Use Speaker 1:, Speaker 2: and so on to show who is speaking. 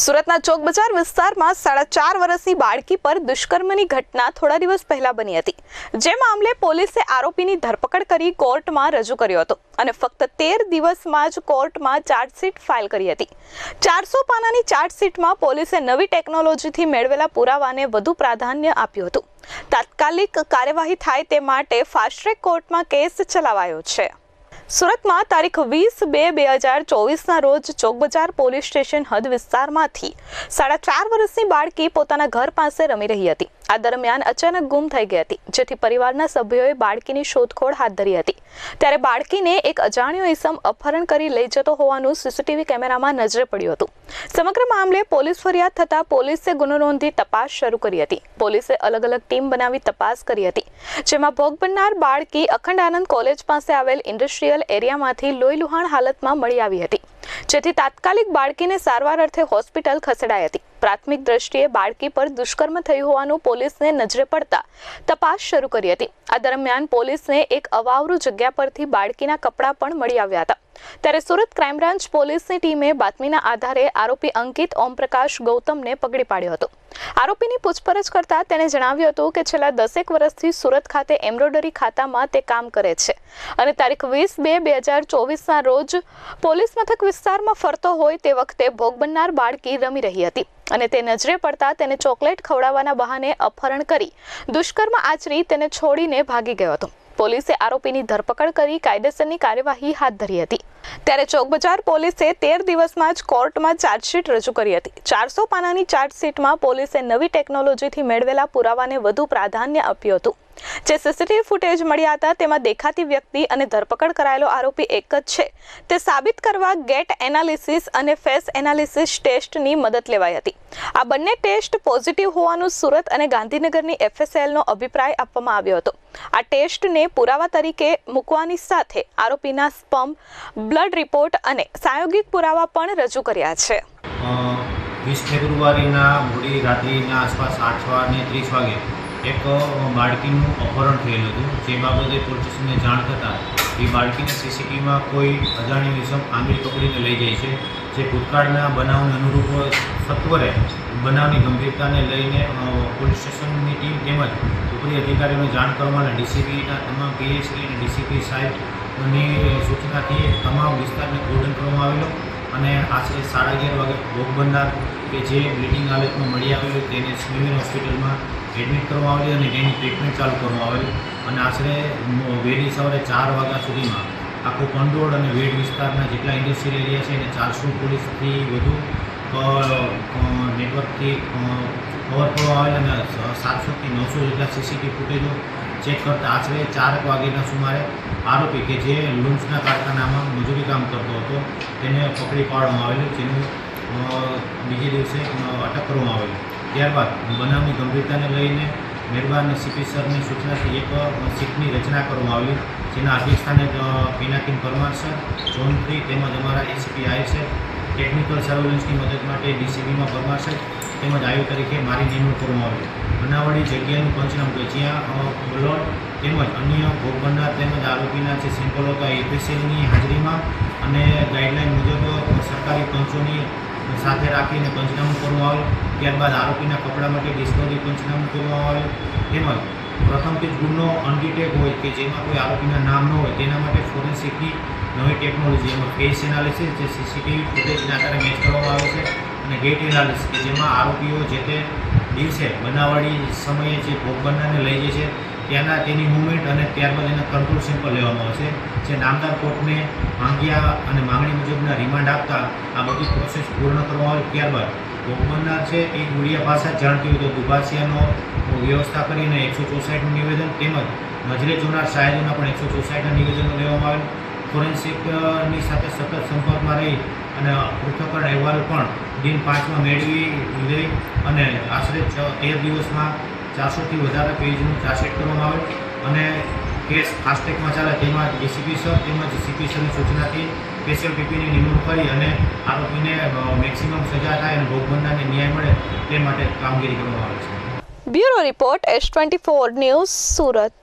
Speaker 1: સુરતના ચોક બજાર વિસ્તારમાં સાડા ચાર વર્ષની બાળકી પર દુષ્કર્મની ઘટના થોડા દિવસ પહેલા બની હતી. જે મામલે પોલીસે આરોપીની ધરપકડ કરી કોર્ટમાં રજૂ કર્યો હતો અને ફક્ત તેર દિવસમાં જ કોર્ટમાં ચાર્જશીટ ફાઇલ કરી હતી. ચારસો પાનાની ચાર્જશીટમાં પોલીસે નવી ટેકનોલોજીથી મેળવેલા પુરાવાને વધુ પ્રાધાન્ય આપ્યું હતું. તાત્કાલિક કાર્યવાહી થાય તે માટે ફાસ્ટ ટ્રેક કોર્ટમાં કેસ ચલાવાયો છે. સુરતમાં તારીખ વીસ બે બે હજાર ચોવીસના રોજ ચોકબજાર પોલીસ સ્ટેશન હદ વિસ્તારમાંથી સાડા ચાર વર્ષની બાળકી પોતાના ઘર પાસે રમી રહી હતી. આ દરમિયાન અચાનક ગુમ થઈ ગઈ હતી, જેથી પરિવારના સભ્યોએ બાળકીની શોધખોળ હાથ ધરી હતી. ત્યારે બાળકીને એક અજાણ્યો ઇસમ અપહરણ કરી લઈ જતો હોવાનું સીસીટીવી કેમેરામાં નજરે પડ્યું હતું. સમગ્ર મામલે પોલીસ ફરિયાદ થતાં પોલીસે ગુનો નોંધી તપાસ શરૂ કરી હતી. પોલીસે અલગ અલગ ટીમ બનાવી તપાસ કરી હતી, જેમાં ભોગ બનનાર બાળકી અખંડ આનંદ કોલેજ પાસે આવેલ ઇન્ડસ્ટ્રીયલ એરિયામાંથી લોહીલુહાણ હાલતમાં મળી આવી હતી, જેથી તાત્કાલિક બાળકીને સારવાર અર્થે હોસ્પિટલ ખસેડાઈ હતી. પ્રાથમિક દ્રષ્ટિએ બાળકી પર દુષ્કર્મ થયું હોવાનું પોલીસને નજરે પડતા તપાસ શરૂ કરી હતી. આ દરમિયાન પોલીસને એક અવાવરુ જગ્યા પરથી બાળકીના કપડાં પણ મળી આવ્યા હતા. ત્યારે સુરત ક્રાઇમ બ્રાન્ચ પોલીસની ટીમે બાતમીના આધારે આરોપી અંકિત ઓમપ્રકાશ ગૌતમને પકડી પાડ્યો હતો. આરોપીની પૂછપરછ કરતા તેણે જણાવ્યું હતું કે છેલ્લા દસેક વર્ષથી સુરત ખાતે એમ્બ્રોઇડરી ખાતામાં તે કામ કરે છે અને તારીખ વીસ બે બે હજાર ચોવીસના રોજ પોલીસ મથક વિસ્તારમાં ફરતો હોય તે વખતે ભોગ બનનાર બાળકી રમી રહી હતી. અને તે નજરે પડતા તેને ચોકલેટ ખવડાવવાના બહાને અપહરણ કરી દુષ્કર્મ આચરી તેને છોડીને ભાગી ગયો હતો. પોલીસે આરોપીની ધરપકડ કરી કાયદેસરની કાર્યવાહી હાથ ધરી હતી. ત્યારે ચોકબજાર પોલીસે તેર દિવસમાં જ કોર્ટમાં ચાર્જશીટ રજૂ કરી હતી. ચારસો પાનાની ચાર્જશીટમાં પોલીસે નવી ટેકનોલોજીથી મેળવેલા પુરાવાને વધુ પ્રાધાન્ય આપ્યું હતું. જે સીસીટીવી ફૂટેજ મળ્યા હતા, તેમાં દેખાતી વ્યક્તિ અને ધરપકડ કરાયેલો આરોપી એક જ છે. તે સાબિત કરવા ગેટ એનાલિસિસ અને ફેસ એનાલિસિસ ટેસ્ટની મદદ લેવાઈ હતી. આ બંને ટેસ્ટ પોઝિટિવ હોવાનું સુરત અને ગાંધીનગરની એફએસએલનો અભિપ્રાય આપવામાં આવ્યો હતો. આ ટેસ્ટને પુરાવા તરીકે મૂકવાની સાથે આરોપીના સ્પમ, બ્લડ રિપોર્ટ અને સાયોગિક પુરાવા પણ રજૂ કર્યા છે.
Speaker 2: વીસ ફેબ્રુઆરીના મોડી રાત્રિના આસપાસ આઠ વાગે ત્રીસ વાગે એક બાળકીનું અપહરણ થયેલું હતું. જે બાબતે પોલીસને જાણ થતાં એ બાળકીને સીસીટીવીમાં કોઈ અજાણી વિષમ આંગળી પકડીને લઈ જાય છે. જે ભૂતકાળના બનાવને અનુરૂપ સત્વરે બનાવની ગંભીરતાને લઈને પોલીસ સ્ટેશનની ટીમ તેમજ ઉપરી અધિકારીઓને જાણ કરવામાં અને ડીસીપીના તમામ પીએસસી અને ડીસીપી સાહેબની સૂચનાથી તમામ વિસ્તારને કોર્ડન કરવામાં આવેલો અને આશરે સાડા અગિયાર વાગે ભોગ બનનાર કે જે બ્લીડિંગ હાલતમાં મળી આવેલું તેને સ્મીમેન હોસ્પિટલમાં એડમિટ કરવામાં આવેલી અને તેની ટ્રીટમેન્ટ ચાલુ કરવામાં આવેલી. અને આશરે વહેલી સવારે ચાર વાગ્યા સુધીમાં આખું કંડોળ અને વેડ વિસ્તારના જેટલા ઇન્ડસ્ટ્રીયલ એરિયા છે એને ચારસો પોલીસથી વધુ નેટવર્કથી કવર કરવામાં આવેલ અને સાતસોથી નવસો જેટલા સીસીટીવી ફૂટેજો ચેક કરતા આશરે ચાર વાગ્યાના સુમારે આરોપી કે જે લુમ્સના કારખાનામાં મજૂરી કામ કરતો હતો, તેને પકડી પાડવામાં આવેલું, જેનું બીજે દિવસે અટક કરવામાં આવેલું. ત્યારબાદ, બનાવની ગંભીરતાને લઈને મહેરબાન સીપી સરની સૂચનાથી એક સીટની રચના કરવામાં આવી જેના અધ્યક્ષસ્થાને Pinakin Parmar sir zone three તેમજ અમારા એસીપી આઈ છે ટેકનિકલ સર્વેલન્સની મદદ માટે ડીસીબીમાં પરમાર સર, તેમજ આયુ તરીકે મારી નિમણૂક કરવામાં આવી બનાવડી જગ્યાનું પંચનામ કે જ્યાં બ્લડ તેમજ અન્ય ભોગ બનનાર તેમજ આરોપીના જે સેમ્પલ હતા એપીસીએલની હાજરીમાં અને ગાઈડલાઈન મુજબ સરકારી પંચોની સાથે રાખીને પંચનામું કરવામાં આવે, ત્યારબાદ આરોપીના કપડા માટે ડિસ્કવરી પંચનામું કરવામાં આવે. તેમજ પ્રથમથી જ ગુનો અનડિટેક હોય કે જેમાં કોઈ આરોપીના નામ ન હોય, તેના માટે ફોરેન્સિકની નવી ટેકનોલોજી, એમાં ફેસ એનાલિસિસ જે સીસીટીવી ફૂટેજના આધારે મેચ કરવામાં આવે છે અને ગેટ એનાલિસિસ કે જેમાં આરોપીઓ જે તે દિવસે બનાવડી સમયે જે ભોગ બનનારને લઈ જાય છે ત્યાંના તેની મુવમેન્ટ અને ત્યારબાદ એના કંટ્રોલ સેમ્પલ લેવામાં આવશે. જે નામદાર કોર્ટને માંગ્યા અને માંગણી મુજબના રિમાન્ડ આપતા આ બધી પ્રોસેસ પૂર્ણ કરવામાં આવે ત્યારબાદ ભોગ છે એ ગુડિયા પાસે જાણતી હોય તો દુભાસિયાનો વ્યવસ્થા કરીને એકસો ચોસાઠનું નિવેદન તેમજ નજરે જોનાર સાહેબોના પણ એકસો ચોસાઠના નિવેદનો લેવામાં આવેલ. ફોરેન્સિકની સાથે સતત સંપર્કમાં રહી અને પૃથ્થકરણ અહેવાલ પણ દિન પાંચમાં મેળવી લઈ અને આશરે છ, તેર દિવસમાં ચારસોથી વધારે પેજનું ચાર્જશીટ કરવામાં આવે અને કેસ ફાસ્ટેગમાં ચાલે તેમાં ડીસીપી સર તેમજ સીપી સરની સૂચનાથી સ્પેશિયલ પીપીની નિમણૂક કરી અને આરોપીને મેક્સિમમ સજા થાય અને ભોગબંધાને ન્યાય મળે તે માટે કામગીરી કરવામાં આવે છે.
Speaker 1: Bureau report S twenty four news Surat.